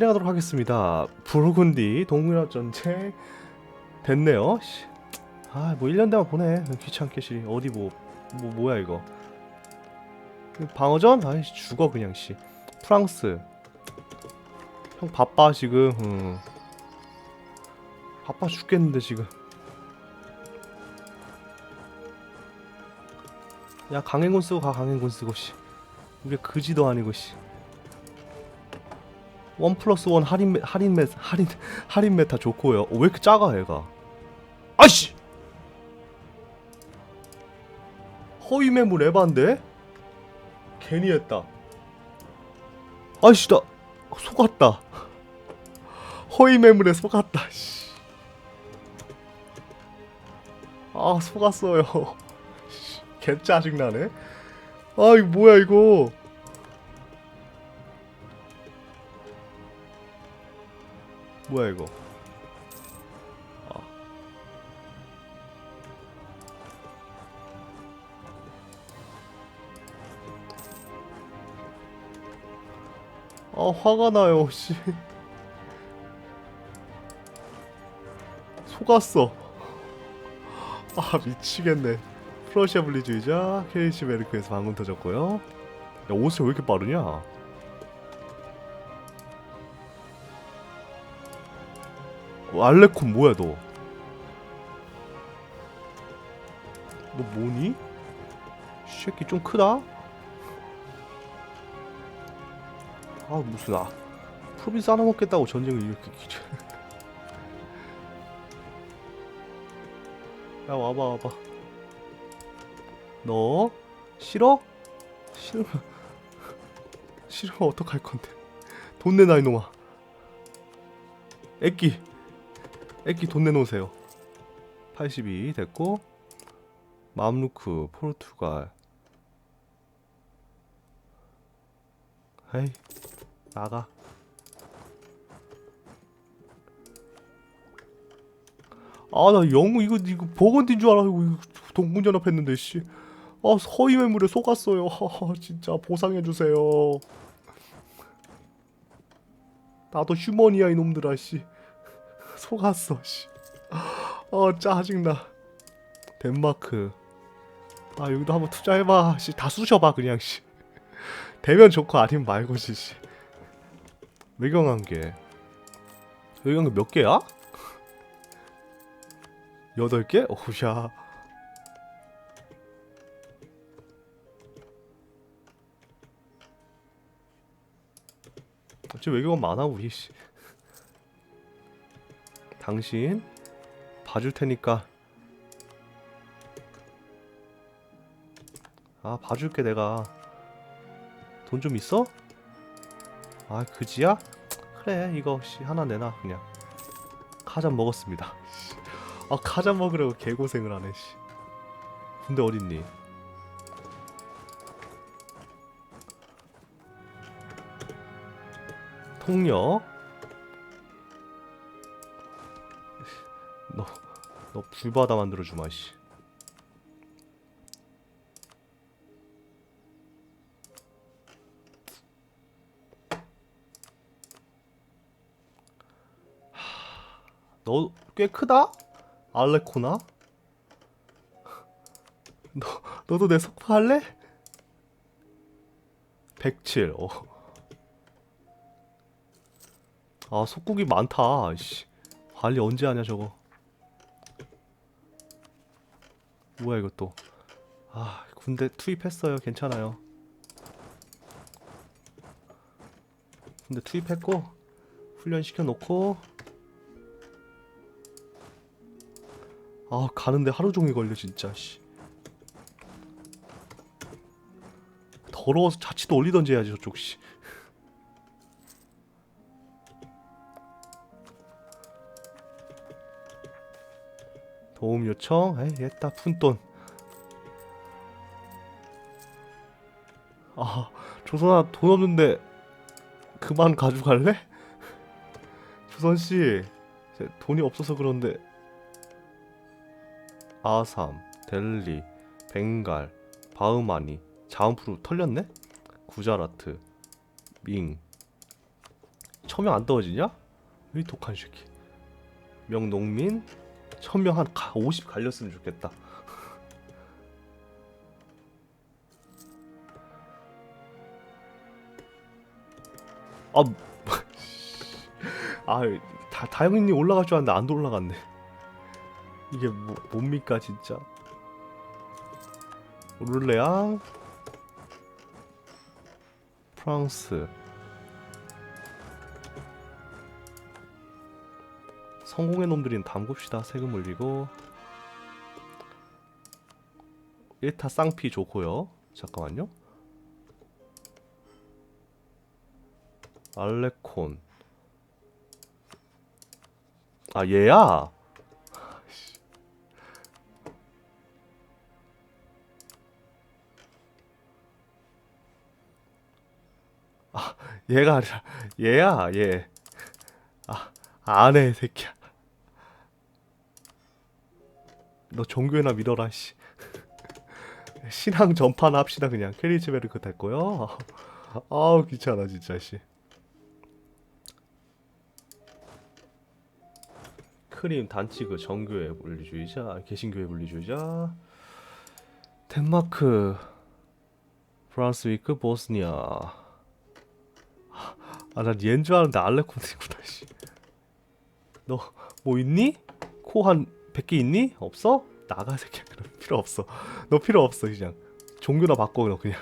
진행하도록 하겠습니다. 부르군디 동유럽 전쟁 됐네요. 씨. 아, 뭐 1년 되면 보내. 귀찮게 씨. 어디 뭐, 뭐 뭐야 이거. 방어전? 아이씨 죽어 그냥 씨. 프랑스. 형 바빠 지금. 음. 바빠 죽겠는데 지금. 야 강행군 쓰고 가 강행군 쓰고 씨. 우리 그지도 아니고 씨. 원 플러스 원 할인 메, 할인 메 할인 할인 메타 좋고요. 어, 왜 이렇게 작아 얘가? 아씨! 허위 매물 에반데? 괜히 했다. 아이씨 나 속았다. 허위 매물에 속았다. 씨. 아 속았어요. 씨, 개 짜증 나네. 아 이거 뭐야 이거? 뭐야 이거? 아. 아 화가 나요 씨. 속았어. 아 미치겠네. 프러시아 분리주의자 케이시 메르크에서 방금 터졌고요. 야 옷이 왜 이렇게 빠르냐? 알레콘 뭐야 너? 너 뭐니? 이 새끼 좀 크다? 아 무슨 아 프로빈스 하나 먹겠다고 전쟁을 이렇게 야 와봐 와봐 너 싫어? 싫으면 싫으면 어떡할 건데 돈 내놔 이놈아 애끼 애끼 돈 내놓으세요 82 됐고 맘루크 포르투갈 에이 나가 아 나 영웅 이거 이거 버건디인 줄 알고 이거 동문연합 했는데 씨. 아 서희 매물에 속았어요. 아, 진짜 보상해 주세요. 나도 휴먼이야 이놈들아 씨. 속았어 씨. 어 짜증나. 덴마크. 아 여기도 한번 투자해봐. 씨 다 쑤셔봐 그냥 씨. 되면 좋고 아니면 말고지 씨. 외경한 개. 외경한 개 몇 개야? 여덟 개? 오야. 어째 외경은 많아 우리 씨. 당신 봐줄 테니까. 아 봐줄게 내가. 돈 좀 있어? 아 그지야? 그래 이거 씨 하나 내놔 그냥. 카잔 먹었습니다. 아 카잔 먹으려고 개고생을 하네 씨. 근데 어딨니? 통역 너 불바다 만들어 주마 씨 너 꽤 크다? 알레코나? 너, 너도 내 석파 할래? 107 어. 아 속국이 많다 씨. 관리 언제 하냐 저거 뭐야 이것도 아 군대 투입했어요. 괜찮아요. 군대 투입했고 훈련 시켜 놓고. 아 가는데 하루 종일 걸려 진짜 씨. 더러워서 자취도 올리던지 해야지 저쪽 씨 도움 요청 에이 했다 푼돈 아 조선아 돈 없는데 그만 가져갈래? 조선씨 제 돈이 없어서 그런데 아삼 델리 벵갈 바흐마니 자음프로 털렸네? 구자라트 밍 천명 안 떨어지냐? 이 독한 새끼. 명농민 천명 한 50 갈렸으면 좋겠다. 아, 아, 다 다영이님 올라갈 줄 알았는데 안 올라갔네. 이게 뭐, 뭡니까 진짜? 룰레앙 프랑스 성공의 놈들인 담굽시다. 세금 올리고. 1타 쌍피 좋고요. 잠깐만요. 알레콘. 아 얘야? 얘가 아니라 얘야 얘. 아 안해 새끼야. 너 종교회나 믿어라 씨. 신앙 전파나 합시다 그냥 캐리츠베르크 될 거요. 아우 귀찮아 진짜 씨. 크림 단치그 정교회 분리주의자 개신교회 분리주의자 덴마크 프랑스 위크 보스니아 아, 난 얘인 줄 알았는데 알레콘이구나, 씨. 너, 뭐 있니? 코 한 100개 있니? 없어? 나가, 새끼야. 그럼 필요 없어. 너 필요 없어, 그냥. 종교나 바꿔, 너 그냥.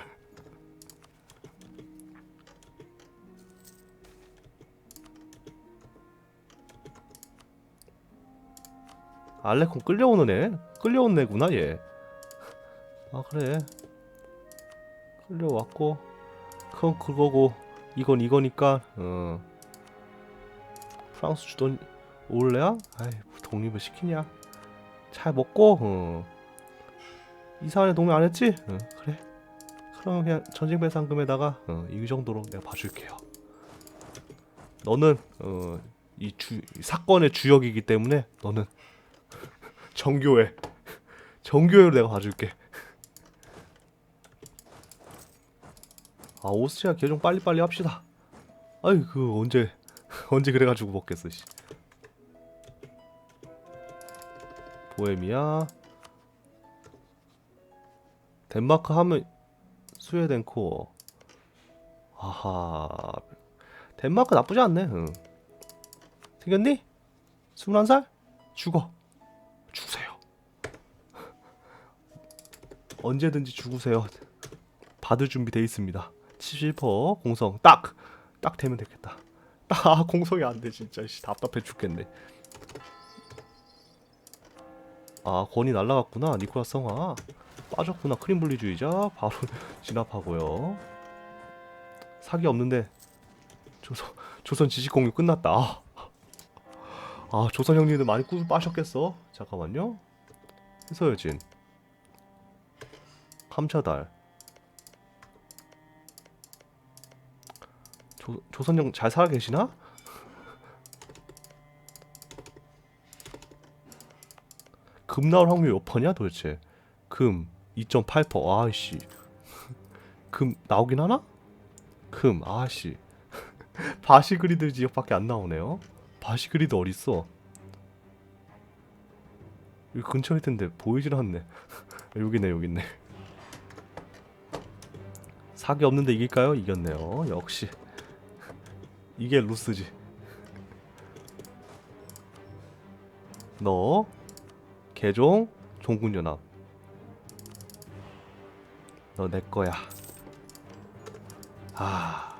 알레콘 끌려오는 애? 끌려온 애구나, 얘. 아, 그래. 끌려왔고. 그건 그거고. 이건 이거니까 어. 프랑스 주던 올래야? 아이 뭐 독립을 시키냐? 잘 먹고 어. 이사안에 동의 안 했지? 어, 그래. 그럼 그냥 전쟁 배상금에다가 어, 이 정도로 내가 봐줄게요. 너는 어, 이 주, 이 사건의 주역이기 때문에 너는 정교회 정교회로 내가 봐줄게. 아 오스트리아 개종 빨리빨리 합시다 아이 그 언제 언제 그래가지고 먹겠어 씨 보헤미아. 덴마크 하면 스웨덴 코어. 아하. 덴마크 나쁘지 않네. 응. 생겼니? 21살? 죽어. 죽으세요. 언제든지 죽으세요. 받을 준비 돼 있습니다. 70% 공성. 딱! 딱 되면 되겠다. 아 공성이 안 돼 진짜. 씨 답답해 죽겠네 아 권이 날라갔구나 니콜라스 성화. 빠졌구나 크림 분리주의자. 바로 진압하고요. 사기 없는데 조선 조선 지식 공유 끝났다. 아, 아 조선 형님들 많이 꾸 빠셨겠어? 잠깐만요. 해서여진. 감차달. 조, 조선형 잘 살아 계시나? 금 나올 확률 몇 퍼냐 도대체? 금 2.8%. 아이씨. 금 나오긴 하나? 금 아씨. 바시그리드 지역밖에 안 나오네요. 바시그리드 어딨어? 여기 근처일 텐데 보이질 않네. 여기네 여기 있네. 사기 없는데 이길까요? 이겼네요. 역시. 이게 루스지. 너 개종 종군연합. 너 내 거야. 아.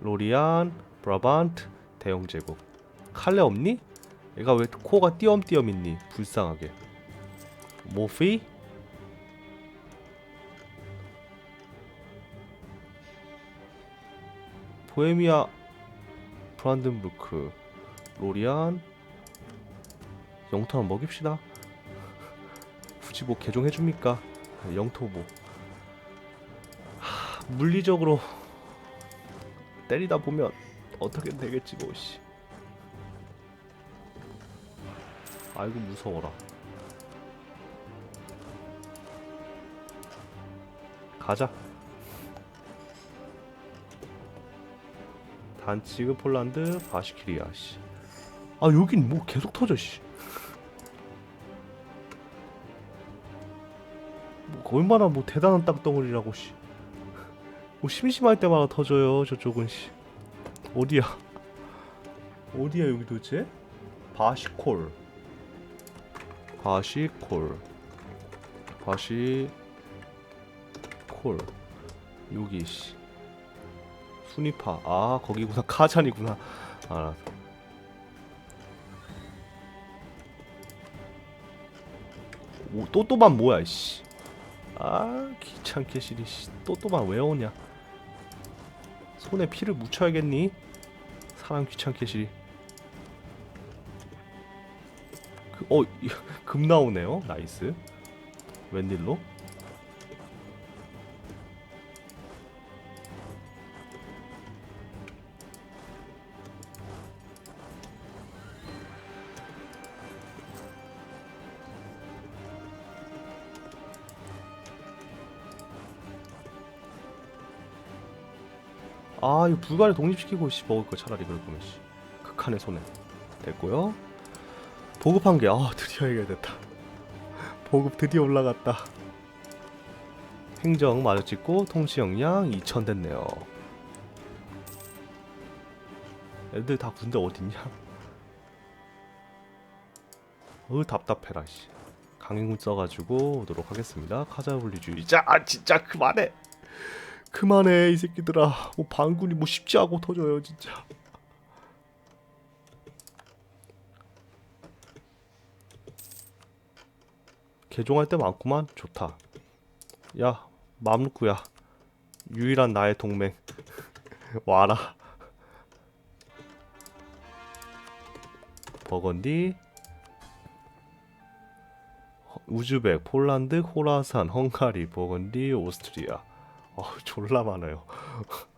로리안, 브라반트, 대영제국. 칼레 없니? 얘가 왜 코가 띄엄띄엄 있니? 불쌍하게. 모피? 보헤미아 브란덴부르크 로리안 영토 한번 먹입시다. 굳이 뭐 개종해줍니까? 영토 뭐 하, 물리적으로 때리다 보면 어떻게 되겠지 뭐씨. 아이고 무서워라. 가자 단치그 폴란드 바시키리아 씨. 아 여긴 뭐 계속 터져 씨. 뭐 얼마나 뭐 대단한 땅덩어리라고 씨. 뭐 심심할 때마다 터져요 저쪽은 씨. 어디야? 어디야 여기 도대체? 바시콜. 바시콜. 바시콜. 여기 씨. 순위파. 아 거기구나 카잔이구나. 알았어. 오, 또또만 뭐야 씨. 아 귀찮게 시리 씨. 또또만 왜 오냐? 손에 피를 묻혀야겠니? 사람 귀찮게 시리. 그, 어, 이- 금 나오네요. 나이스. 웬일로? 이거 불가리 독립시키고 씨 먹을 거 차라리 그럴 거면 씨. 극한의 손해. 됐고요. 보급한 게 아 드디어 해결됐다. 보급 드디어 올라갔다. 행정 마저 찍고 통치 역량 2000 됐네요. 애들 다 군대 어딨냐? 어우 답답해라 씨. 강행군 써가지고 오도록 하겠습니다. 카자블리주의자. 아 진짜 그만해 그만해 이 새끼들아. 뭐 반군이 뭐 쉽지 않고 터져요 진짜. 개종할 때 많구만. 좋다. 야 맘루크야. 유일한 나의 동맹. 와라. 버건디 허- 우즈벡, 폴란드, 호라산, 헝가리, 버건디, 오스트리아 어, 졸라 많아요.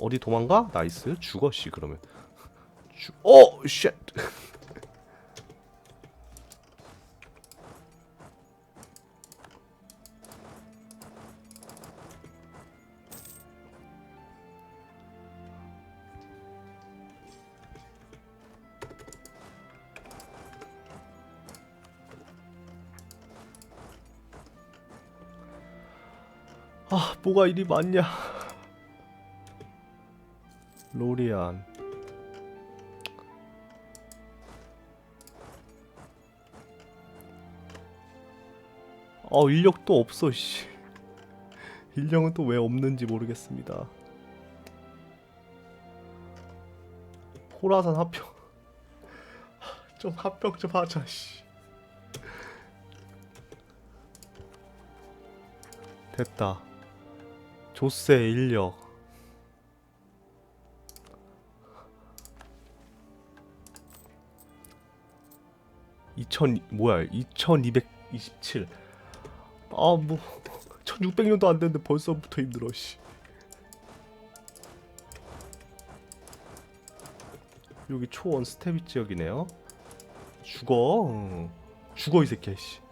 어디 도망가? 나이스. 죽어 씨 그러면. 죽. 어, 쉣. 아, 뭐가 이리 많냐? 로리안. 어, 인력도 없어, 씨. 인력은 또 왜 없는지 모르겠습니다. 호라산 합병. 좀 합병 좀 하자, 씨. 됐다. 조세 인력. (2000) 뭐야 (2227) 아뭐 (1600년도) 안 됐는데 벌써부터 힘들어 씨. 여기 초원 스테비 지역이네요. 죽어. 응. 죽어 이 새끼야 씨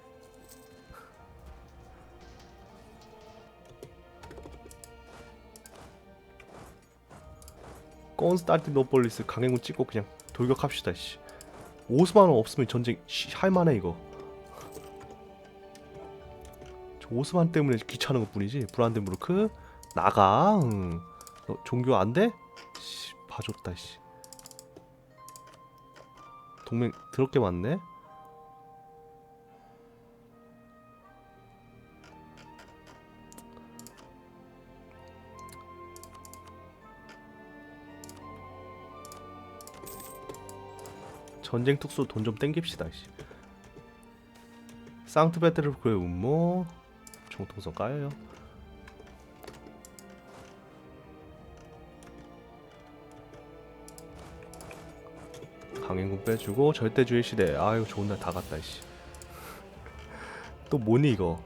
콘스탄티노폴리스 강행군 찍고 그냥 돌격합시다 씨. 오스만 없으면 전쟁 씨, 할만해 이거. 저 오스만 때문에 귀찮은 것 뿐이지. 브란덴부르크 나가. 응. 너 종교 안 돼? 씨, 봐줬다 씨. 동맹 더럽게 많네. 전쟁 특수 돈 좀 땡깁시다. 씨. 상트페테르부르크의 음모 정통성 까여요. 강행군 빼주고 절대주의 시대. 아유 좋은 날 다 갔다. 씨. 또 뭐니 이거?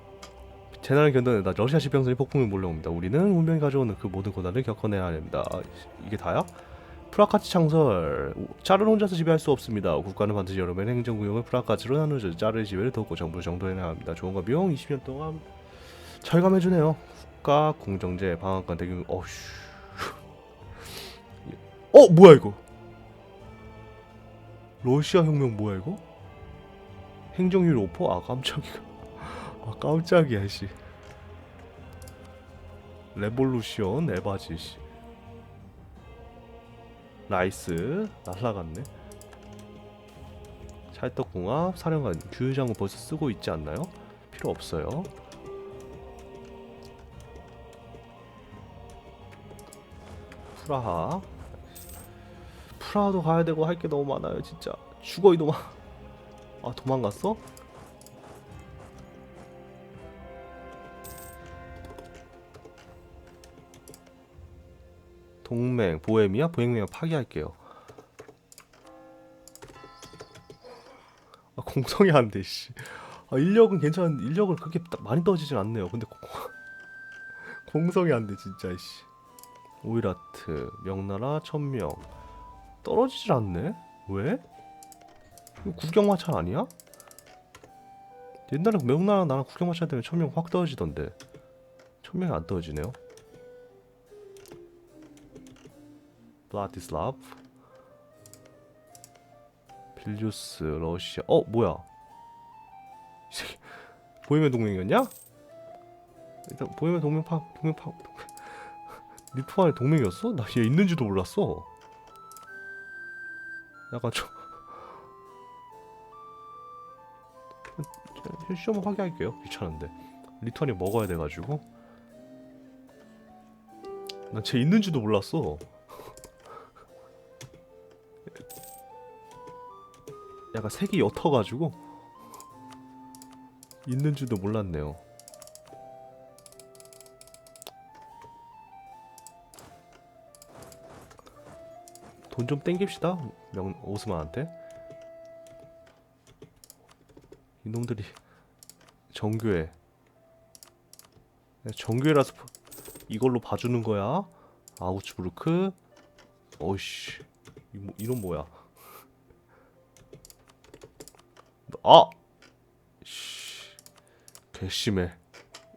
재난을 견뎌내다 러시아 지평선이 폭풍이 몰려옵니다. 우리는 운명이 가져오는 그 모든 고난을 겪어내야 합니다. 아, 이게 다야? 프라카츠 창설 짤은 혼자서 지배할 수 없습니다. 국가는 반드시 여러분의 행정구역을 프라카츠로 나누죠. 짤의 지배를 돕고 정부 정도해야 합니다. 조언과 비용 20년 동안 절감해주네요. 국가 공정제 방학간 대규모 어휴 어 뭐야 이거 러시아 혁명 뭐야 이거 행정률 5%? 아 깜짝이야 아 깜짝이야 씨 레볼루션 에바지 씨 나이스. 날라갔네. 찰떡궁합 사령관 규율장은 벌써 쓰고 있지 않나요? 필요 없어요. 프라하. 프라하도 가야 되고 할 게 너무 많아요 진짜. 죽어 이놈아. 아 도망갔어? 동맹 보헤미아 보헤미아 파기할게요 아 공성이 안 돼 씨. 아 인력은 괜찮은 인력을 그렇게 딱 많이 떨어지진 않네요 근데 공, 공성이 안 돼 진짜 씨. 오이라트 명나라 천명 떨어지질 않네 왜? 이거 국경마찰 아니야? 옛날에 명나라 나랑 국경마찰 때문에 천명 확 떨어지던데 천명이 안 떨어지네요 블라디슬라브 빌뉴스 러시아. 어 뭐야? 보헤미안 동맹이었냐? 일단 보헤미안 동맹 파 동맹 파 리투아니 동맹이었어? 나 얘 있는지도 몰랐어. 약간 좀 시험 확인할게요. 귀찮은데. 리투아니 먹어야 돼가지고. 난 쟤 있는지도 몰랐어 약간 색이 옅어가지고 있는지도 몰랐네요. 돈 좀 땡깁시다 명 오스만한테. 이놈들이 정교회 정교회라서 이걸로 봐주는 거야. 아우츠부르크. 어이씨 이, 뭐- 이놈 뭐야 아! 씨. 괘씸해.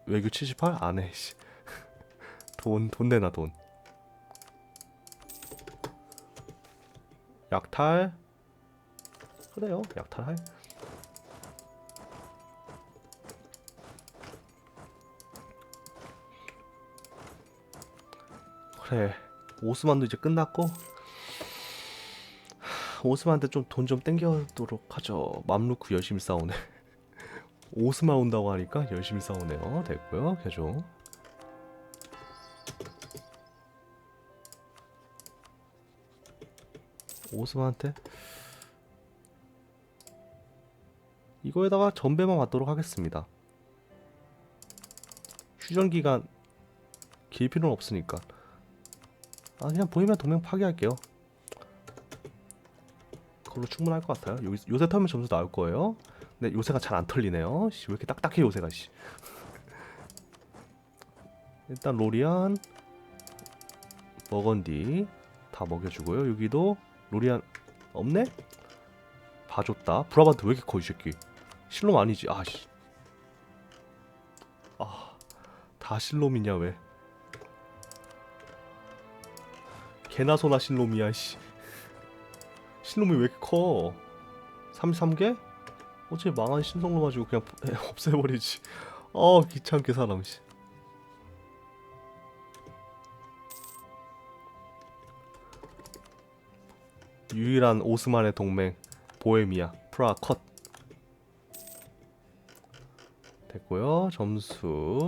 외교 78? 안 해, 씨. 돈, 돈 내놔, 돈. 약탈. 그래요, 약탈할. 그래. 오스만도 이제 끝났고 오스만한테 좀 돈 좀 땡겨도록 하죠. 맘루크 열심히 싸우네. 오스만 온다고 하니까 열심히 싸우네요. 됐고요. 개종. 오스만한테 이거에다가 전배만 맞도록 하겠습니다. 휴전 기간 길 필요는 없으니까. 아 그냥 보이면 동맹 파괴할게요. 그걸로 충분할 것 같아요. 요, 요새 털면 점수 나올 거예요. 근데 요새가 잘 안 털리네요. 씨, 왜 이렇게 딱딱해 요새가 씨. 일단 로리안, 버건디 다 먹여주고요. 여기도 로리안 없네? 봐줬다. 브라반트 왜 이렇게 커 이 새끼? 실롬 아니지? 아씨. 아, 다 실롬이냐 왜? 개나 소나 실롬이야 씨. 신놈이 왜 이렇게 커? 33개? 어째 망한 신성로 가지고 그냥 없애버리지. 어 귀찮게 사람 씨. 유일한 오스만의 동맹 보헤미아 프라 컷 됐고요 점수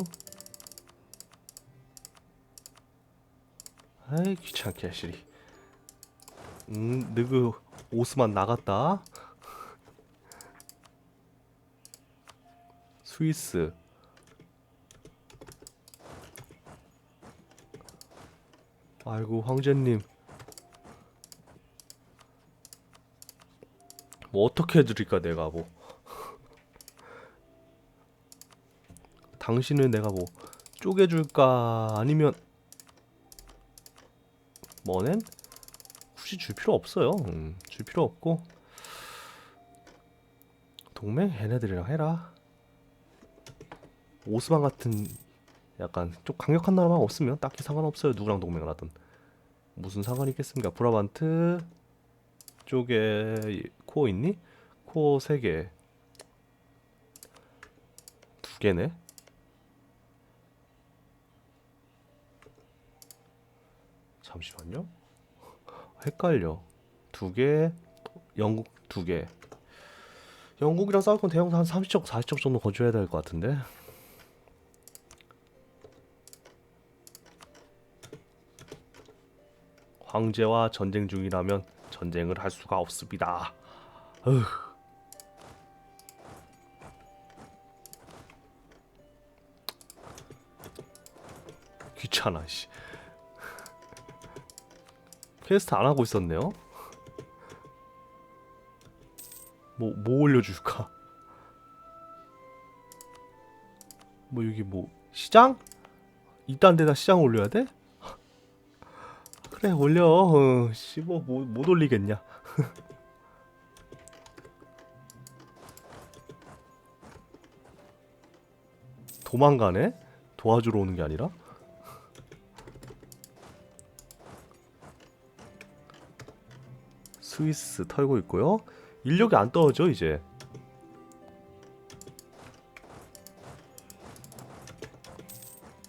아이 귀찮게 하시리 음, 느그 오스만 나갔다. 스위스. 아이고 황제님. 뭐 어떻게 해드릴까 내가 뭐. 당신을 내가 뭐 쪼개줄까 아니면 뭐는 굳이 줄 필요 없어요. 음, 줄 필요 없고 동맹 얘네들이랑 해라. 오스만 같은 약간 좀 강력한 나라만 없으면 딱히 상관없어요. 누구랑 동맹을 하든 무슨 상관이 있겠습니까? 브라반트 쪽에 코어 있니? 코어 세 개, 두 개네. 잠시만요. 헷갈려. 두 개, 영국 두 개. 영국이랑 싸울 건 대형사 한 30적, 40적 정도 거줘야 될 것 같은데. 황제와 전쟁 중이라면 전쟁을 할 수가 없습니다. 으. 귀찮아 씨. 퀘스트 안 하고 있었네요. 뭐, 뭐 올려줄까? 뭐, 여기 뭐, 시장? 이딴 데다 시장 올려야 돼? 그래, 올려. 어, 씨, 뭐, 뭐, 못 올리겠냐. 도망가네? 도와주러 오는 게 아니라? 스위스 털고 있고요. 인력이 안 떨어져 이제.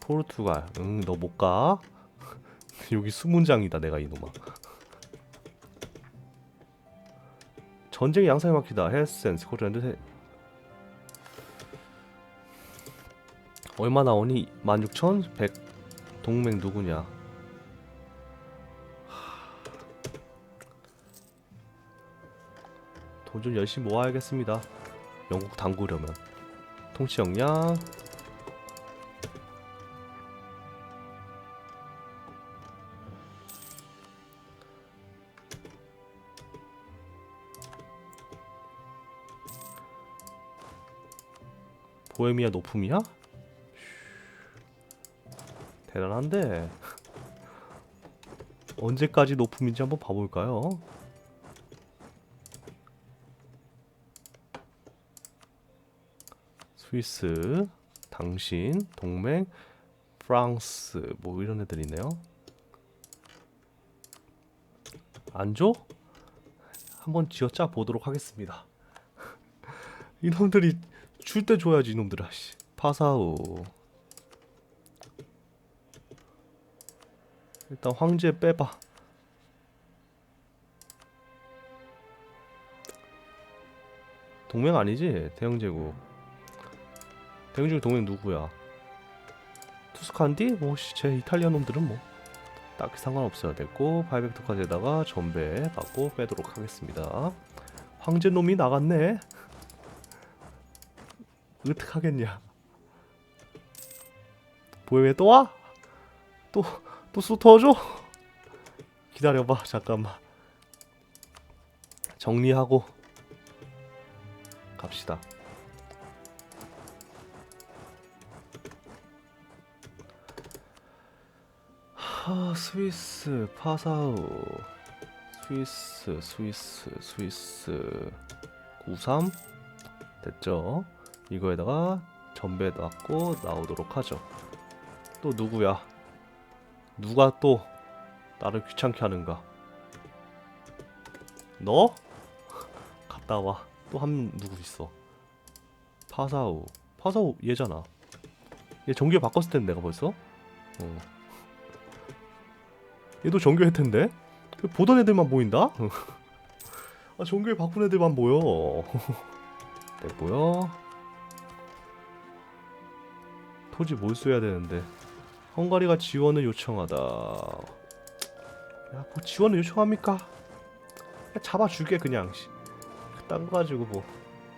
포르투갈. 응, 너 못 가. 여기 수문장이다 내가 이놈아. 전쟁이 양상이 막히다. 헬센, 스코틀랜드 세... 얼마 나오니? 16,100 동맹 누구냐? 돈 좀 열심히 모아야겠습니다. 영국 당구려면 통치 역량 보헤미아 높음이야? 대단한데 언제까지 높음인지 한번 봐볼까요? 스위스, 당신, 동맹, 프랑스 뭐 이런 애들 있네요. 안 줘? 한번 쥐어짜 보도록 하겠습니다. 이놈들이 줄 때 줘야지 이놈들아. 씨. 파사우. 일단 황제 빼봐. 동맹 아니지? 대영제국. 대영제국 동맹 누구야? 투스칸디? 뭐씨 제 이탈리아 놈들은 뭐 딱히 상관없어야 됐고 바이벡터까지에다가 전배 받고 빼도록 하겠습니다. 황제 놈이 나갔네. 어떡하겠냐? 보헤미아 또 와? 또또 수터줘? 기다려봐 잠깐만 정리하고 갑시다. 하 스위스 파사우 스위스 스위스 스위스 93 됐죠? 이거에다가 전배 넣고 나오도록 하죠. 또 누구야? 누가 또 나를 귀찮게 하는가? 너? 갔다 와. 또 한 누구 있어? 파사우. 파사우 얘잖아. 얘 정규에 바꿨을 텐데 내가 벌써. 어. 얘도 정규 할 텐데. 왜 보던 애들만 보인다? 아 정규에 바꾼 애들만 보여. 됐고요. 토지 몰수해야 되는데 헝가리가 지원을 요청하다. 야, 뭐 지원을 요청합니까? 그냥 잡아줄게 그냥. 씨. 딴거 가지고 뭐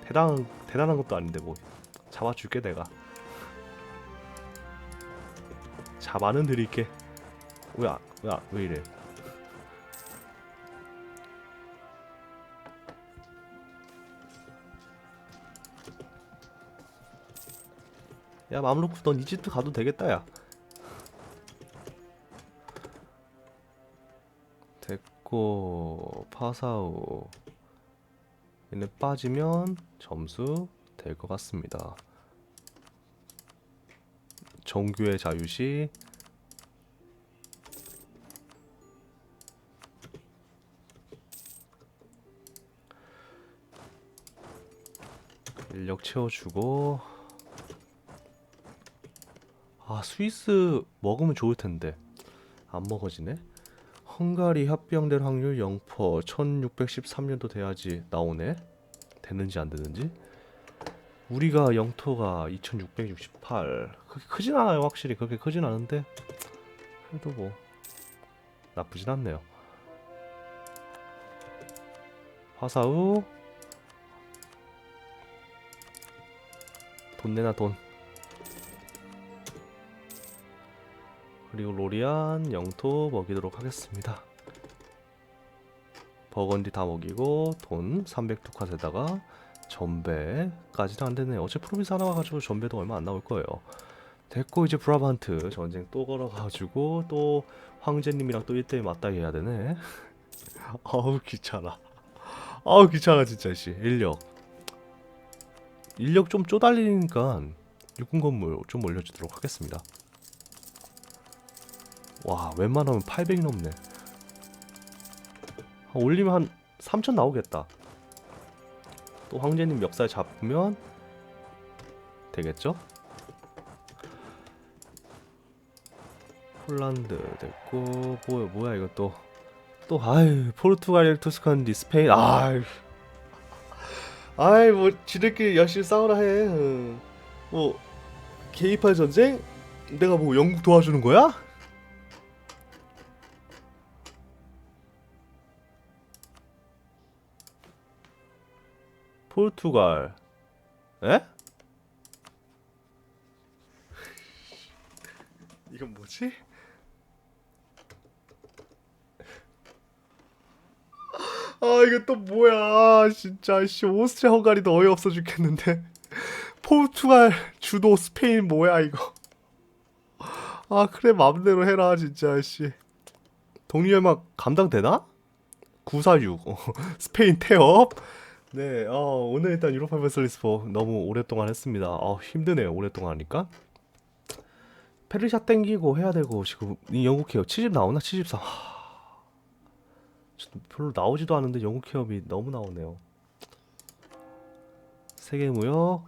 대단한 대단한 것도 아닌데 뭐 잡아줄게 내가. 잡아는 드릴게. 왜왜 왜, 왜 이래? 야 맘루크 넌 이집트 가도 되겠다 야 됐고 파사우 얘네 빠지면 점수 될 것 같습니다. 정규의 자유시 인력 채워주고 아 스위스 먹으면 좋을 텐데 안 먹어지네. 헝가리 합병될 확률 0% 1613년도 돼야지 나오네. 되는지 안 되는지. 우리가 영토가 2668. 그렇게 크진 않아요, 확실히. 그렇게 크진 않은데. 그래도 뭐 나쁘진 않네요. 화사우 돈 내나 돈. 그리고 로리안 영토 먹이도록 하겠습니다. 버건디 다 먹이고 돈 300두카에다가 전배까지는 안 되네. 어차피 프로미스 하나 와가지고 전배도 얼마 안 나올 거예요. 됐고 이제 브라반트 전쟁 또 걸어가지고 또 황제님이랑 또 1대1 맞다이 해야 되네. 아우 귀찮아. 아우 귀찮아 진짜 씨. 인력. 인력 좀 쪼달리니까 육군 건물 좀 올려주도록 하겠습니다. 와 웬만하면 800이 넘네 아, 올리면 한3000 나오겠다 또 황제님 멱살 잡으면 되겠죠? 폴란드 됐고 뭐야 뭐야 이거 또또 아유 포르투갈 투스칸디 스페인 아유 아이 뭐 지들끼리 열심히 싸우라 해. 어. 뭐 개입할 전쟁? 내가 뭐 영국 도와주는 거야? 포르투갈. 에? 이건 뭐지? 아 이거 또 뭐야. 진짜 씨 오스트리아 헝가리도 어이없어 죽겠는데. 포르투갈 주도 스페인 뭐야 이거. 아 그래 맘대로 해라 진짜 씨. 독립연막 감당되나? 946 어, 스페인 태업. 네 어, 오늘 일단 유로파 베슬리스포 너무 오랫동안 했습니다. 어, 힘드네요 오랫동안 하니까. 페르샤 땡기고 해야 되고 지금 이 영국 해요. 70 나오나? 74 하... 진짜 별로 나오지도 않은데 영국 해협이 너무 나오네요 세계무역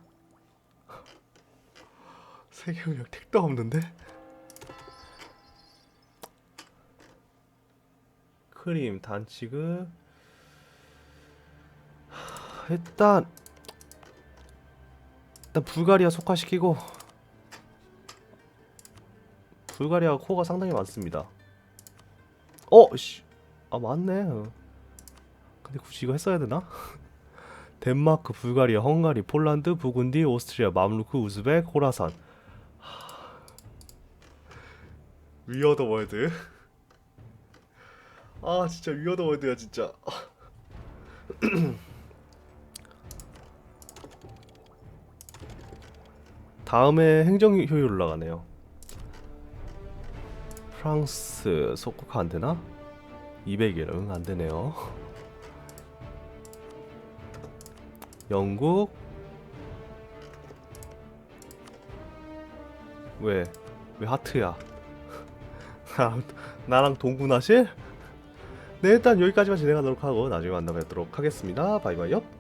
세계무역 택도 없는데? 크림 단치그 하, 일단 일단 불가리아 속화시키고 불가리아 코가 상당히 많습니다 어! 씨. 아 맞네 어. 근데 굳이 이거 했어야 되나? 덴마크, 불가리아, 헝가리, 폴란드, 부군디, 오스트리아, 맘루크, 우즈벡, 호라산 위어더 월드 아 진짜 위어더 월드야 진짜 다음에 행정 효율 올라가네요 프랑스 속국화 안 되나? 200일 응 안되네요 영국 왜? 왜 하트야? 나랑, 나랑 동군하실? 네 일단 여기까지만 진행하도록 하고 나중에 만나 뵙도록 하겠습니다 바이바이요